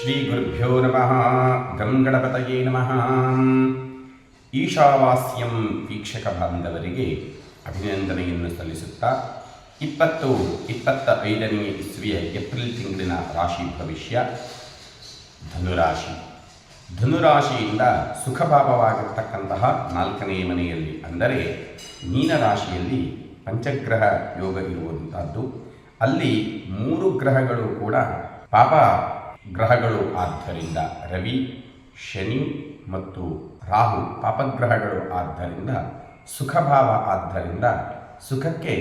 ಶ್ರೀ ಗುರುಭ್ಯೋ ನಮಃ ಗಂಗಣಪತಯೇ ನಮಃ ಈಶಾವಾಸ್ಯಂ ವೀಕ್ಷಕ ಬಾಂಧವರಿಗೆ ಅಭಿನಂದನೆಯನ್ನು ಸಲ್ಲಿಸುತ್ತಾ ಇಪ್ಪತ್ತು ಇಪ್ಪತ್ತ ಐದನೇ ಇಸ್ವಿಯ ಏಪ್ರಿಲ್ ತಿಂಗಳಿನ ರಾಶಿ ಭವಿಷ್ಯ, ಧನುರಾಶಿ. ಧನುರಾಶಿಯಿಂದ ಸುಖಭಾವವಾಗಿರ್ತಕ್ಕಂತಹ ನಾಲ್ಕನೇ ಮನೆಯಲ್ಲಿ ಅಂದರೆ ಮೀನರಾಶಿಯಲ್ಲಿ ಪಂಚಗ್ರಹ ಯೋಗ ಇರುವಂತಹದ್ದು. ಅಲ್ಲಿ ಮೂರು ಗ್ರಹಗಳು ಕೂಡ ಪಾಪ ಗ್ರಹಗಳು. ಆದ್ದರಿಂದ ರವಿ, ಶನಿ ಮತ್ತು ರಾಹು ಪಾಪಗ್ರಹಗಳು ಆದ್ದರಿಂದ ಸುಖಭಾವ ಆದ್ದರಿಂದ ಸುಖಕ್ಕೆ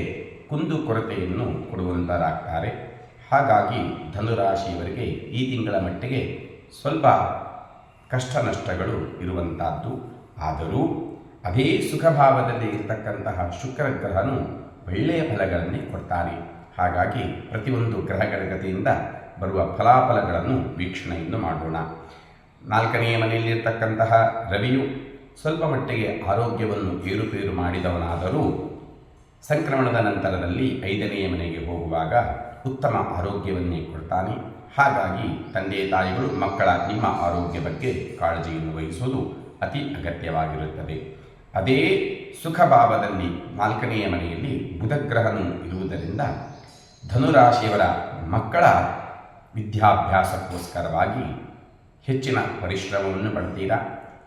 ಕುಂದು ಕೊರತೆಯನ್ನು ಕೊಡುವಂತರಾಗ್ತಾರೆ. ಹಾಗಾಗಿ ಧನುರಾಶಿಯವರಿಗೆ ಈ ತಿಂಗಳ ಮಟ್ಟಿಗೆ ಸ್ವಲ್ಪ ಕಷ್ಟ ನಷ್ಟಗಳು ಇರುವಂತಹದ್ದು. ಆದರೂ ಅದೇ ಸುಖಭಾವದಲ್ಲಿ ಇರತಕ್ಕಂತಹ ಶುಕ್ರ ಗ್ರಹನು ಒಳ್ಳೆಯ ಫಲಗಳನ್ನೇ ಕೊಡ್ತಾನೆ. ಹಾಗಾಗಿ ಪ್ರತಿಯೊಂದು ಗ್ರಹಗಳ ಗತಿಯಿಂದ ಬರುವ ಫಲಾಫಲಗಳನ್ನು ವೀಕ್ಷಣೆಯನ್ನು ಮಾಡೋಣ. ನಾಲ್ಕನೆಯ ಮನೆಯಲ್ಲಿರ್ತಕ್ಕಂತಹ ರವಿಯು ಸ್ವಲ್ಪ ಮಟ್ಟಿಗೆ ಆರೋಗ್ಯವನ್ನು ಏರುಪೇರು ಮಾಡಿದವನಾದರೂ ಸಂಕ್ರಮಣದ ನಂತರದಲ್ಲಿ ಐದನೆಯ ಮನೆಗೆ ಹೋಗುವಾಗ ಉತ್ತಮ ಆರೋಗ್ಯವನ್ನೇ ಕೊಡ್ತಾನೆ. ಹಾಗಾಗಿ ತಂದೆ ತಾಯಿಗಳು ಮಕ್ಕಳ ನಿಮ್ಮ ಆರೋಗ್ಯ ಬಗ್ಗೆ ಕಾಳಜಿಯನ್ನು ವಹಿಸುವುದು ಅತಿ ಅಗತ್ಯವಾಗಿರುತ್ತದೆ. ಅದೇ ಸುಖಭಾವದಲ್ಲಿ ನಾಲ್ಕನೆಯ ಮನೆಯಲ್ಲಿ ಬುಧಗ್ರಹನು ಇರುವುದರಿಂದ ಧನುರಾಶಿಯವರ ಮಕ್ಕಳ ವಿದ್ಯಾಭ್ಯಾಸಕ್ಕೋಸ್ಕರವಾಗಿ ಹೆಚ್ಚಿನ ಪರಿಶ್ರಮವನ್ನು ಪಡ್ತೀರಾ?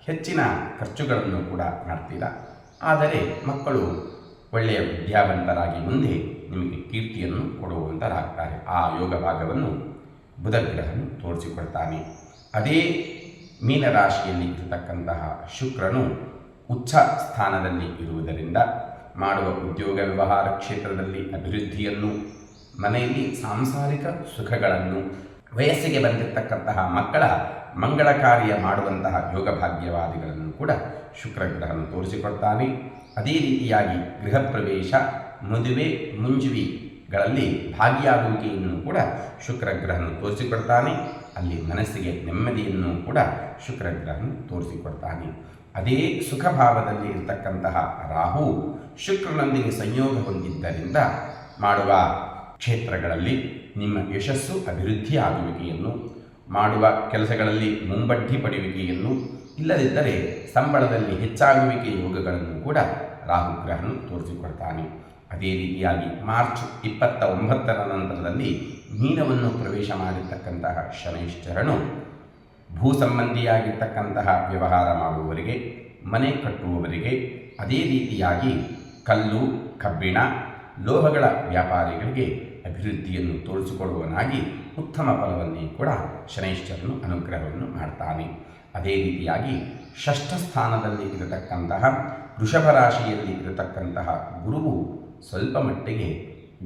ಹೆಚ್ಚಿನ ಖರ್ಚುಗಳನ್ನು ಕೂಡ ಮಾಡ್ತೀರಾ? ಆದರೆ ಮಕ್ಕಳು ಒಳ್ಳೆಯ ವಿದ್ಯಾವಂತರಾಗಿ ಮುಂದೆ ನಿಮಗೆ ಕೀರ್ತಿಯನ್ನು ಕೊಡುವಂತರಾಗ್ತಾರೆ. ಆ ಯೋಗ ಭಾಗವನ್ನು ಬುಧಗ್ರಹನು ತೋರಿಸಿಕೊಡ್ತಾನೆ. ಅದೇ ಮೀನರಾಶಿಯಲ್ಲಿ ಇರತಕ್ಕಂತಹ ಶುಕ್ರನು ಉಚ್ಚ ಸ್ಥಾನದಲ್ಲಿ ಇರುವುದರಿಂದ ಮಾಡುವ ಉದ್ಯೋಗ ವ್ಯವಹಾರ ಕ್ಷೇತ್ರದಲ್ಲಿ ಅಭಿವೃದ್ಧಿಯನ್ನು ಮನೆಯಲ್ಲಿ ಸಾಂಸಾರಿಕ ಸುಖಗಳನ್ನು, ವಯಸ್ಸಿಗೆ ಬಂದಿರತಕ್ಕಂತಹ ಮಕ್ಕಳ ಮಂಗಳ ಕಾರ್ಯ ಮಾಡುವಂತಹ ಯೋಗ ಭಾಗ್ಯವಾದಿಗಳನ್ನು ಕೂಡ ಶುಕ್ರಗ್ರಹನು ತೋರಿಸಿಕೊಡ್ತಾನೆ. ಅದೇ ರೀತಿಯಾಗಿ ಗೃಹ ಪ್ರವೇಶ, ಮದುವೆ, ಮುಂಜುವಿಗಳಲ್ಲಿ ಭಾಗಿಯಾಗುವಿಕೆಯನ್ನು ಕೂಡ ಶುಕ್ರಗ್ರಹನು ತೋರಿಸಿಕೊಡ್ತಾನೆ. ಅಲ್ಲಿ ಮನಸ್ಸಿಗೆ ನೆಮ್ಮದಿಯನ್ನು ಕೂಡ ಶುಕ್ರಗ್ರಹನು ತೋರಿಸಿಕೊಡ್ತಾನೆ. ಅದೇ ಸುಖಭಾವದಲ್ಲಿ ಇರತಕ್ಕಂತಹ ರಾಹು ಶುಕ್ರನೊಂದಿಗೆ ಸಂಯೋಗ ಹೊಂದಿದ್ದರಿಂದ ಮಾಡುವ ಕ್ಷೇತ್ರಗಳಲ್ಲಿ ನಿಮ್ಮ ಯಶಸ್ಸು ಅಭಿವೃದ್ಧಿಯಾಗುವಿಕೆಯನ್ನು, ಮಾಡುವ ಕೆಲಸಗಳಲ್ಲಿ ಮುಂಬಡ್ಡಿ ಪಡೆಯುವಿಕೆಯನ್ನು, ಇಲ್ಲದಿದ್ದರೆ ಸಂಬಳದಲ್ಲಿ ಹೆಚ್ಚಾಗುವಿಕೆ ಯೋಗಗಳನ್ನು ಕೂಡ ರಾಹುಗ್ರಹನು ತೋರಿಸಿಕೊಡ್ತಾನೆ. ಅದೇ ರೀತಿಯಾಗಿ ಮಾರ್ಚ್ ಇಪ್ಪತ್ತ ಒಂಬತ್ತರ ನಂತರದಲ್ಲಿ ಮೀನವನ್ನು ಪ್ರವೇಶ ಮಾಡಿರ್ತಕ್ಕಂತಹ ಶನೈಶ್ಚರನು ಭೂ ಸಂಬಂಧಿಯಾಗಿರ್ತಕ್ಕಂತಹ ವ್ಯವಹಾರ ಮಾಡುವವರಿಗೆ, ಮನೆ ಕಟ್ಟುವವರಿಗೆ, ಅದೇ ರೀತಿಯಾಗಿ ಕಲ್ಲು, ಕಬ್ಬಿಣ, ಲೋಹಗಳ ವ್ಯಾಪಾರಿಗಳಿಗೆ ಅಭಿವೃದ್ಧಿಯನ್ನು ತೋರಿಸಿಕೊಡುವನಾಗಿ ಉತ್ತಮ ಫಲವನ್ನೇ ಕೂಡ ಶನೈಶ್ಚರನು ಅನುಗ್ರಹವನ್ನು ಮಾಡ್ತಾನೆ. ಅದೇ ರೀತಿಯಾಗಿ ಷಷ್ಠ ಸ್ಥಾನದಲ್ಲಿ ಇರತಕ್ಕಂತಹ ವೃಷಭ ರಾಶಿಯಲ್ಲಿ ಇರತಕ್ಕಂತಹ ಗುರುವು ಸ್ವಲ್ಪ ಮಟ್ಟಿಗೆ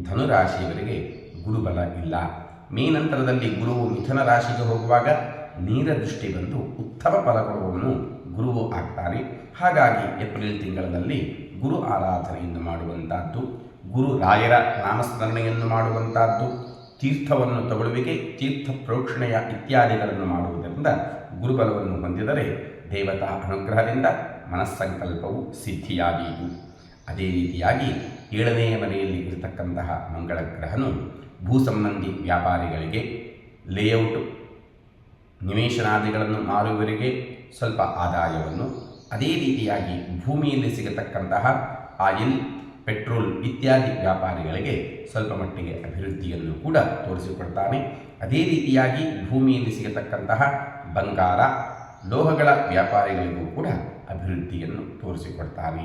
ಧನುರಾಶಿಯವರಿಗೆ ಗುರುಬಲ ಇಲ್ಲ. ಮೇ ನಂತರದಲ್ಲಿ ಗುರುವು ಮಿಥುನ ರಾಶಿಗೆ ಹೋಗುವಾಗ ನೀರ ದೃಷ್ಟಿ ಬಂದು ಉತ್ತಮ ಫಲ ಕೊಡುವವನು ಗುರುವು ಆಗ್ತಾನೆ. ಹಾಗಾಗಿ ಏಪ್ರಿಲ್ ತಿಂಗಳಲ್ಲಿ ಗುರು ಆರಾಧನೆಯನ್ನು ಮಾಡುವಂತಹದ್ದು ಗುರು ರಾಯರ ನಾಮಸ್ಮರಣೆಯನ್ನು ಮಾಡುವಂತಹದ್ದು ತೀರ್ಥವನ್ನು ತಗೊಳ್ಳುವಿಕೆ, ತೀರ್ಥ ಪ್ರೋಕ್ಷಣೆಯ ಇತ್ಯಾದಿಗಳನ್ನು ಮಾಡುವುದರಿಂದ ಗುರುಬಲವನ್ನು ಹೊಂದಿದರೆ ದೇವತಾ ಅನುಗ್ರಹದಿಂದ ಮನಸ್ಸಂಕಲ್ಪವು ಸಿದ್ಧಿಯಾದೀತು ಅದೇ ರೀತಿಯಾಗಿ ಏಳನೆಯ ಮನೆಯಲ್ಲಿ ಇರತಕ್ಕಂತಹ ಮಂಗಳ ಗ್ರಹನು ಭೂ ಸಂಬಂಧಿ ವ್ಯಾಪಾರಿಗಳಿಗೆ, ಲೇಔಟ್ ನಿವೇಶನಾದಿಗಳನ್ನು ಮಾರುವವರಿಗೆ ಸ್ವಲ್ಪ ಆದಾಯವನ್ನು, ಅದೇ ರೀತಿಯಾಗಿ ಭೂಮಿಯಲ್ಲಿ ಸಿಗತಕ್ಕಂತಹ ಆಯಿಲ್ ಪೆಟ್ರೋಲ್ ಇತ್ಯಾದಿ ವ್ಯಾಪಾರಿಗಳಿಗೆ ಸ್ವಲ್ಪ ಮಟ್ಟಿಗೆ ಅಭಿವೃದ್ಧಿಯನ್ನು ಕೂಡ ತೋರಿಸಿಕೊಡ್ತಾನೆ ಅದೇ ರೀತಿಯಾಗಿ ಭೂಮಿಯಲ್ಲಿ ಸಿಗತಕ್ಕಂತಹ ಬಂಗಾರ, ಲೋಹಗಳ ವ್ಯಾಪಾರಿಗಳಿಗೂ ಕೂಡ ಅಭಿವೃದ್ಧಿಯನ್ನು ತೋರಿಸಿಕೊಡ್ತಾನೆ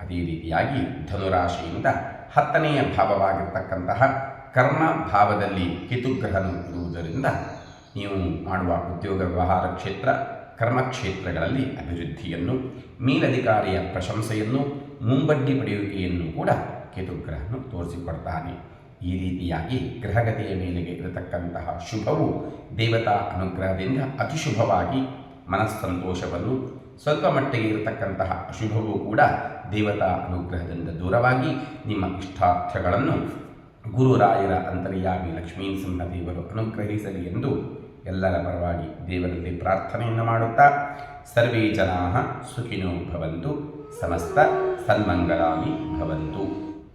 ಅದೇ ರೀತಿಯಾಗಿ ಧನುರಾಶಿಯಿಂದ ಹತ್ತನೆಯ ಭಾವವಾಗಿರ್ತಕ್ಕಂತಹ ಕರ್ಮ ಭಾವದಲ್ಲಿ ಕೇತುಗ್ರಹನು ಇರುವುದರಿಂದ ನೀವು ಮಾಡುವ ಉದ್ಯೋಗ ವ್ಯವಹಾರ ಕ್ಷೇತ್ರ ಕರ್ಮಕ್ಷೇತ್ರಗಳಲ್ಲಿ ಅಭಿವೃದ್ಧಿಯನ್ನು, ಮೇಲಧಿಕಾರಿಯ ಪ್ರಶಂಸೆಯನ್ನು, ಮುಂಬಡ್ಡಿ ಪಡೆಯುವಿಕೆಯನ್ನು ಕೂಡ ಕೇತುಗ್ರಹನು ತೋರಿಸಿಕೊಡ್ತಾನೆ. ಈ ರೀತಿಯಾಗಿ ಗ್ರಹಗತಿಯ ಮೇಲೆಗೆ ಇರತಕ್ಕಂತಹ ಶುಭವು ದೇವತಾ ಅನುಗ್ರಹದಿಂದ ಅತಿಶುಭವಾಗಿ ಮನಸ್ಸಂತೋಷವನ್ನು, ಸ್ವಲ್ಪ ಮಟ್ಟಿಗೆ ಇರತಕ್ಕಂತಹ ಅಶುಭವೂ ಕೂಡ ದೇವತಾ ಅನುಗ್ರಹದಿಂದ ದೂರವಾಗಿ ನಿಮ್ಮ ಇಷ್ಟಾರ್ಥಗಳನ್ನು ಗುರುರಾಯರ ಅಂತರ್ಯಾಮಿ ಲಕ್ಷ್ಮೀ ಸಿಂಹದೇವರು ಅನುಗ್ರಹಿಸಲಿ ಎಂದು ಎಲ್ಲರ ಪರವಾಗಿ ದೇವರಲ್ಲಿ ಪ್ರಾರ್ಥನೆಯನ್ನು ಮಾಡುತ್ತಾ ಸರ್ವೇ ಜನಾ ಸುಖಿನೋ ಭವಂತು ಸಮಸ್ತ ಸನ್ಮಂಗಲಾನಿ ಭವಂತು.